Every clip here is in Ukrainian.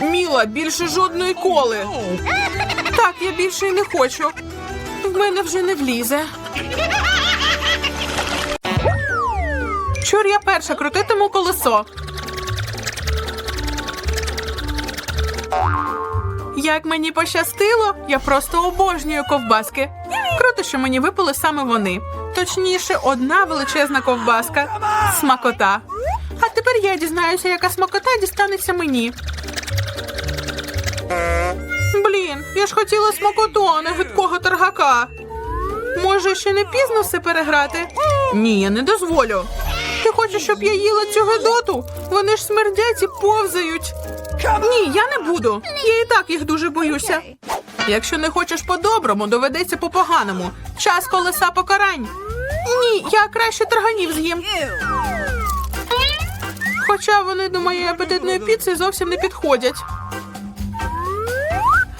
Міла, більше жодної коли. Так, я більше й не хочу. В мене вже не влізе. Чур я перша крутитиму колесо. Як мені пощастило, я просто обожнюю ковбаски. Круто, що мені випали саме вони. Точніше, одна величезна ковбаска. Смакота. А тепер я дізнаюся, яка смакота дістанеться мені. Блін, я ж хотіла смакоту, а не гидкого торгака. Може, ще не пізно все переграти? Ні, я не дозволю. Ти хочеш, щоб я їла цю гидоту? Вони ж смердять і повзають. Ні, я не буду. Я і так їх дуже боюся. Якщо не хочеш по-доброму, доведеться по-поганому. Час колеса покарань. Ні, я краще тарганів з'їм. Хоча вони до моєї апетитної піци зовсім не підходять.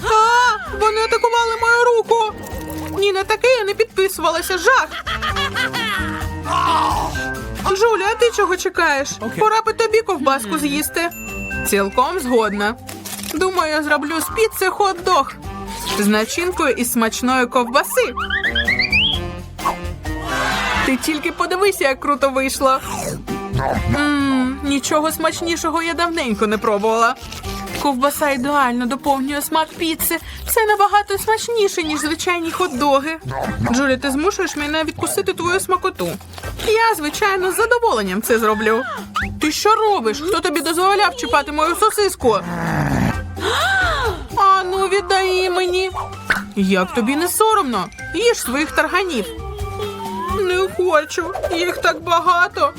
А, вони атакували мою руку. Ні, на таке я не підписувалася. Жах. Джуля, а ти чого чекаєш? Пора би тобі ковбаску з'їсти. Цілком згодна. Думаю, я зроблю з піци хот-дог з начинкою із смачної ковбаси. Ти тільки подивися, як круто вийшло. Мм, нічого смачнішого я давненько не пробувала. Ковбаса ідеально доповнює смак піци. Це набагато смачніше, ніж звичайні хот-доги. Джулі, ти змушуєш мене відкусити твою смакоту. Я, звичайно, з задоволенням це зроблю. Ти що робиш? Хто тобі дозволяв чіпати мою сосиску? А ну віддай мені. Як тобі не соромно? Їж своїх тарганів. Не хочу, їх так багато.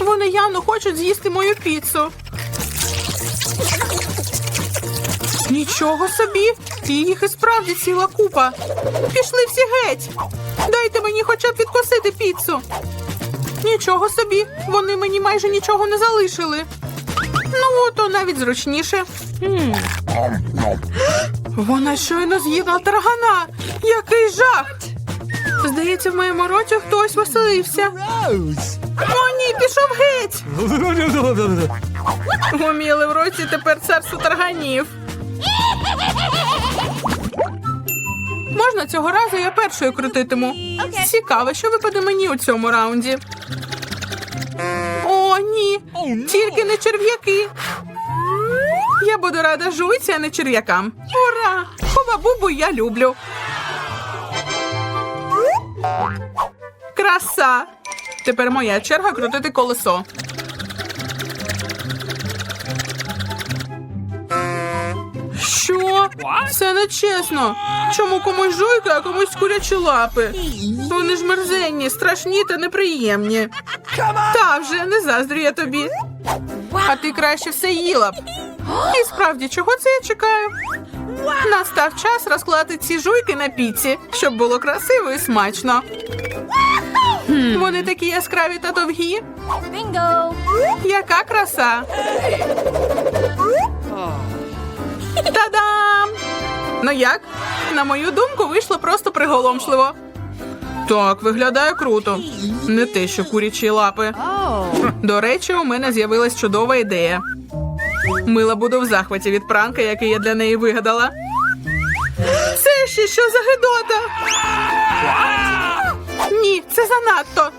Вони явно хочуть з'їсти мою піцу. Нічого собі, їх і справді ціла купа. Пішли всі геть. Дайте мені хоча б відкусити піцу. Нічого собі, вони мені майже нічого не залишили. Ну, то навіть зручніше. Вона щойно з'їла таргана. Який жах! Здається, в моєму роті хтось веселився. О, ні, пішов геть! Гуміли в році тепер царство тарганів. Можна цього разу я першою крутитиму. Цікаво, що випаде мені у цьому раунді. О, ні. Тільки не черв'яки. Я буду рада жуйці, а не черв'якам. Ура! Хова-бубу я люблю. Краса! Тепер моя черга крутити колесо. Що? Це не чесно. Чому комусь жуйка, а комусь курячі лапи? Вони ж мерзенні, страшні та неприємні. Та вже не заздрю я тобі. А ти краще все їла б. І справді, чого це я чекаю? Настав час розклати ці жуйки на піці, щоб було красиво і смачно. Вони такі яскраві та довгі. Bingo! Яка краса! Та-дам! Ну як? На мою думку, вийшло просто приголомшливо. Так, виглядає круто. Не те, що курячі лапи. До речі, у мене з'явилась чудова ідея. Мила буде в захваті від пранка, який я для неї вигадала. Це ще що за гидота? Ні, це занадто.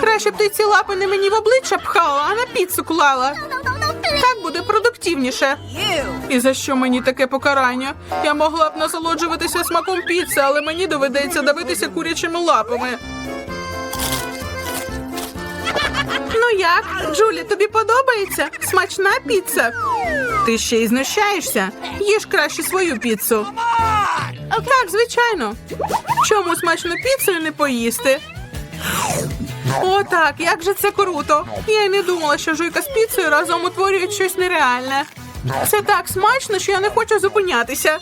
Краще б ти ці лапи не мені в обличчя пхала, а на піцу клала. Так буде продуктивніше. І за що мені таке покарання? Я могла б насолоджуватися смаком піци, але мені доведеться давитися курячими лапами. Ну як, Джулі, тобі подобається? Смачна піца? Ти ще й знущаєшся? Їж краще свою піцу. Так, звичайно. Чому смачну піцу і не поїсти? О, так, як же це круто. Я й не думала, що жуйка з піцею разом утворюють щось нереальне. Це так смачно, що я не хочу зупинятися.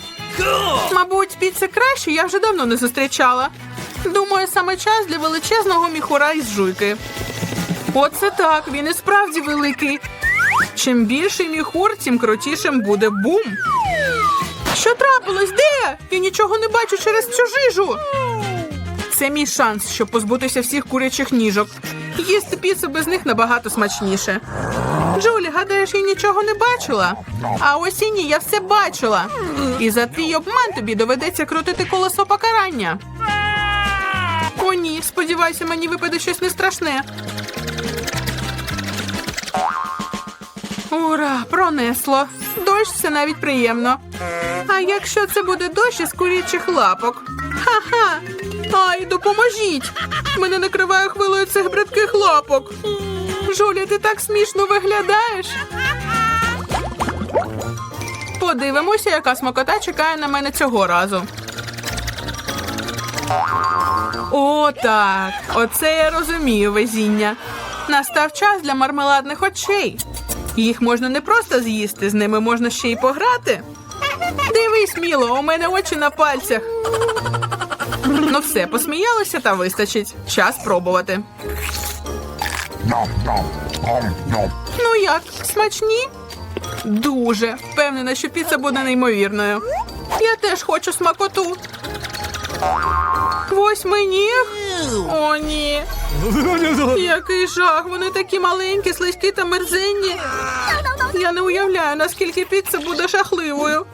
Мабуть, піци краще я вже давно не зустрічала. Думаю, саме час для величезного міхура із жуйки. Оце так, він і справді великий. Чим більший міхур, тим крутішим буде бум. Що трапилось? Де? Я нічого не бачу через цю жижу. Це мій шанс, щоб позбутися всіх курячих ніжок. Їсти піцу без них набагато смачніше. Джулі, гадаєш, я нічого не бачила? А ось і ні, я все бачила. І за твій обман тобі доведеться крутити колесо покарання. О, ні, сподівайся, мені випаде щось не страшне. Ура, пронесло. Дощ це навіть приємно. А якщо це буде дощ із курячих лапок? Ха-ха! Ай, допоможіть! Мене накриває хвилою цих бридких лапок. Жуля, ти так смішно виглядаєш. Подивимося, яка смакота чекає на мене цього разу. О, так. Оце я розумію везіння. Настав час для мармеладних очей. Їх можна не просто з'їсти, з ними можна ще й пограти. Дивись, міло, у мене очі на пальцях. Ну все, посміялися та вистачить. Час пробувати. Ну як, смачні? Дуже. Впевнена, що піца буде неймовірною. Я теж хочу смакоту. Восьминіг? О, ні. Який жах, вони такі маленькі, слизькі та мерзенні. Я не уявляю, наскільки піца буде жахливою.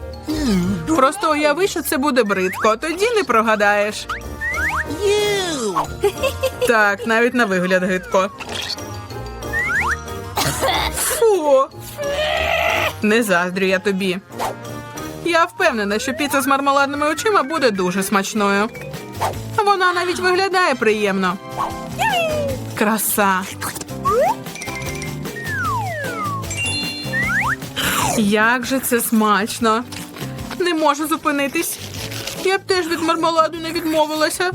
Просто уяви, що це буде бридко, тоді не прогадаєш. Так, навіть на вигляд гидко. Фу. Не заздрю я тобі. Я впевнена, що піца з мармеладними очима буде дуже смачною. Вона навіть виглядає приємно. Краса. Як же це смачно. Не можу зупинитись. Я б теж від мармеладу не відмовилася.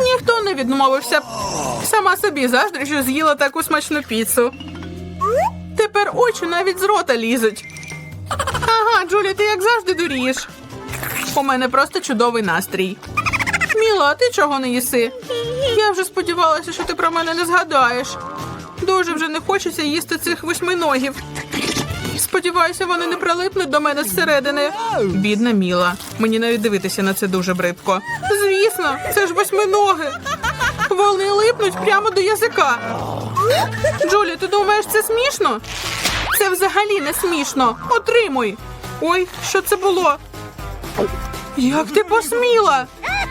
Ніхто не відмовився. Сама собі заздрю, що з'їла таку смачну піцу. Тепер очі навіть з рота лізуть. Ага, Джулі, ти як завжди дурієш. У мене просто чудовий настрій. Міла, а ти чого не їси? Я вже сподівалася, що ти про мене не згадаєш. Дуже вже не хочеться їсти цих восьминогів. Сподіваюся, вони не прилипнуть до мене зсередини. Бідна Міла. Мені навіть дивитися на це дуже бридко. Звісно, це ж восьминоги. Вони липнуть прямо до язика. Джулі, ти думаєш, це смішно? Це взагалі не смішно. Отримуй. Ой, що це було? Як ти посміла?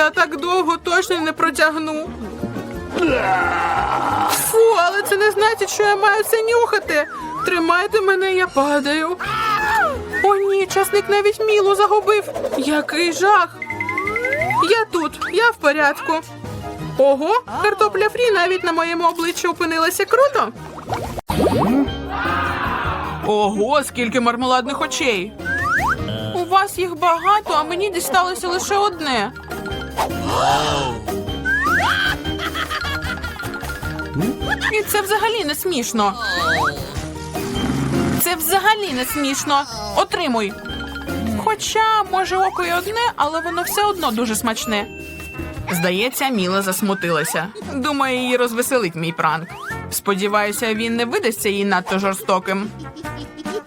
Я так довго точно не протягну. Фу, але це не значить, що я маю це нюхати. Тримайте мене, я падаю. О, ні, часник навіть мілу загубив. Який жах. Я тут, я в порядку. Ого, картопля фрі навіть на моєму обличчі опинилася круто. Ого, скільки мармеладних очей. У вас їх багато, а мені дісталося лише одне. І це взагалі не смішно. Це взагалі не смішно. Отримуй. Хоча, може, око й одне, але воно все одно дуже смачне. Здається, Міла засмутилася. Думаю, її розвеселить мій пранк. Сподіваюся, він не видасться їй надто жорстоким.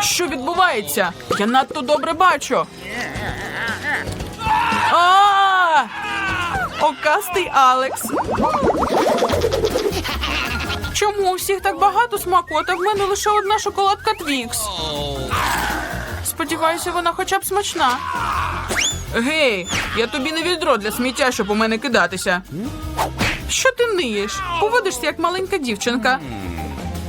Що відбувається? Я надто добре бачу. А! Окастий Алекс. Чому у всіх так багато смакот, а в мене лише одна шоколадка Твікс? Сподіваюся, вона хоча б смачна. Гей, я тобі не відро для сміття, щоб у мене кидатися. Що ти ниєш? Поводишся як маленька дівчинка.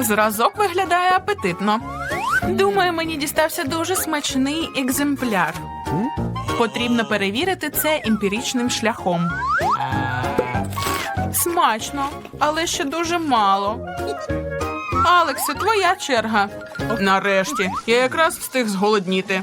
Зразок виглядає апетитно. Думаю, мені дістався дуже смачний екземпляр. Потрібно перевірити це емпіричним шляхом. Смачно, але ще дуже мало. Алексе, твоя черга. Нарешті, я якраз встиг зголодніти.